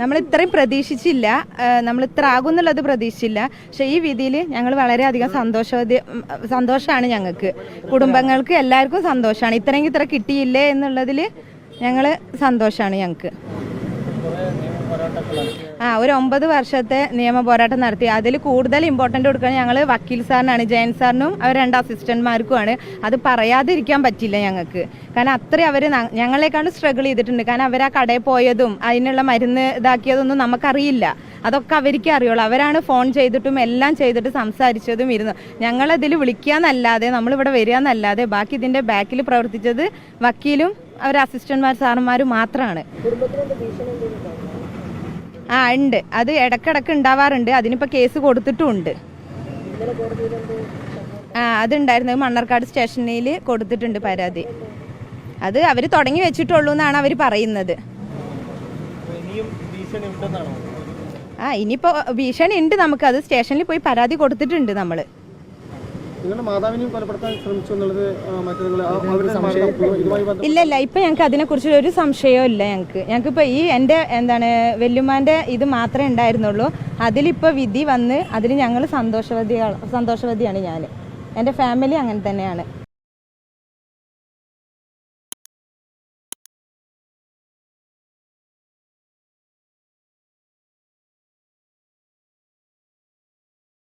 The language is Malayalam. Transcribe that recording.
നമ്മൾ ഇത്രയും പ്രതീക്ഷിച്ചില്ല. നമ്മൾ ഇത്ര ആകുന്നുള്ളത് പ്രതീക്ഷിച്ചില്ല. പക്ഷേ ഈ വിധിയിൽ ഞങ്ങൾ വളരെയധികം സന്തോഷവതി സന്തോഷമാണ് ഞങ്ങൾക്ക്. കുടുംബങ്ങൾക്ക് എല്ലാവർക്കും സന്തോഷമാണ് ഇത്രയും ഇത്ര കിട്ടിയില്ലേ എന്നുള്ളതിൽ ഞങ്ങൾ സന്തോഷമാണ് ഞങ്ങൾക്ക്. ആ ഒരു ഒമ്പത് വർഷത്തെ നിയമ പോരാട്ടം നടത്തി. അതിൽ കൂടുതൽ ഇമ്പോർട്ടന്റ് കൊടുക്കുന്നത് ഞങ്ങൾ വക്കീൽ സാറിനാണ് ജയൻ സാറിനും അവർ രണ്ട് അസിസ്റ്റന്റ്മാർക്കുമാണ് അത് പറയാതിരിക്കാൻ പറ്റില്ല ഞങ്ങൾക്ക്. കാരണം അത്രയും അവർ ഞങ്ങളെക്കാണ്ട് സ്ട്രഗിൾ ചെയ്തിട്ടുണ്ട്. കാരണം അവർ ആ കടയിൽ പോയതും അതിനുള്ള മരുന്ന് ഇതാക്കിയതൊന്നും നമുക്കറിയില്ല. അതൊക്കെ അവർക്ക് അറിയുള്ളൂ. അവരാണ് ഫോൺ ചെയ്തിട്ടും എല്ലാം ചെയ്തിട്ട് സംസാരിച്ചതും ഇരുന്നു. ഞങ്ങളതിൽ വിളിക്കാന്നല്ലാതെ നമ്മളിവിടെ വരിക എന്നല്ലാതെ ബാക്കി ഇതിന്റെ ബാക്കിൽ പ്രവർത്തിച്ചത് വക്കീലും അവർ അസിസ്റ്റന്റ്മാർ സാറന്മാരും മാത്രമാണ് ആ ഉണ്ട്. അത് ഇടക്കിടക്ക് ഉണ്ടാവാറുണ്ട്. അതിനിപ്പോൾ കേസ് കൊടുത്തിട്ടുമുണ്ട്. ആ അതുണ്ടായിരുന്നു. മണ്ണർക്കാട് സ്റ്റേഷനിൽ കൊടുത്തിട്ടുണ്ട് പരാതി. അത് അവർ തുടങ്ങി വെച്ചിട്ടുള്ളൂ എന്നാണ് അവർ പറയുന്നത് ഇനിയും ഭീഷണി ഉണ്ടെന്നാണോ? ആ ഇനിയിപ്പോൾ ഭീഷണി ഉണ്ട് നമുക്ക്. അത് സ്റ്റേഷനിൽ പോയി പരാതി കൊടുത്തിട്ടുണ്ട് നമ്മൾ നിങ്ങളുടെ മാതാവിനെയും കൊലപ്പെടുത്താൻ ശ്രമിച്ചു എന്നുള്ളത് ആ, മറ്റു നിങ്ങൾ ഇതുമായി ബന്ധപ്പെട്ട് ഇല്ല ഇല്ല. ഇപ്പൊ ഞങ്ങൾക്ക് അതിനെക്കുറിച്ച് ഒരു സംശയവും ഇല്ല ഞങ്ങൾക്ക് ഞങ്ങൾക്ക് ഇപ്പൊ ഈ എന്റെ എന്താണ് വെല്ലുമാന്റെ ഇത് മാത്രമേ ഉണ്ടായിരുന്നുള്ളൂ. അതിലിപ്പോ വിധി വന്ന് അതിൽ ഞങ്ങൾ സന്തോഷവതിയാണ് സന്തോഷവതിയാണ് ഞാൻ എന്റെ ഫാമിലി അങ്ങനെ തന്നെയാണ്.